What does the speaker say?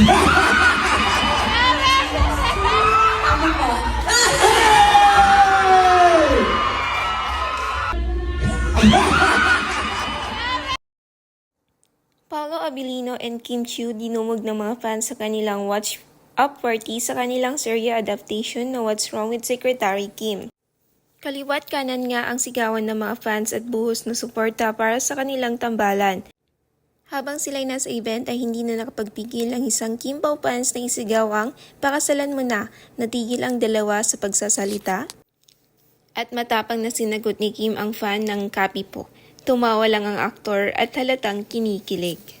Paolo Abilino and Kim Chiu dinumog ng mga fans sa kanilang watch up party sa kanilang serye adaptation na What's Wrong with Secretary Kim. Kaliwat kanan nga ang sigawan ng mga fans at buhos na suporta para sa kanilang tambalan. Habang sila'y nasa event ay hindi na nakapagpigil ang isang Kim Pao fans na isigaw ang pakasalan mo na, natigil ang dalawa sa pagsasalita. At matapang na sinagot ni Kim ang fan ng kapi po. Tumawa lang ang aktor at halatang kinikilig.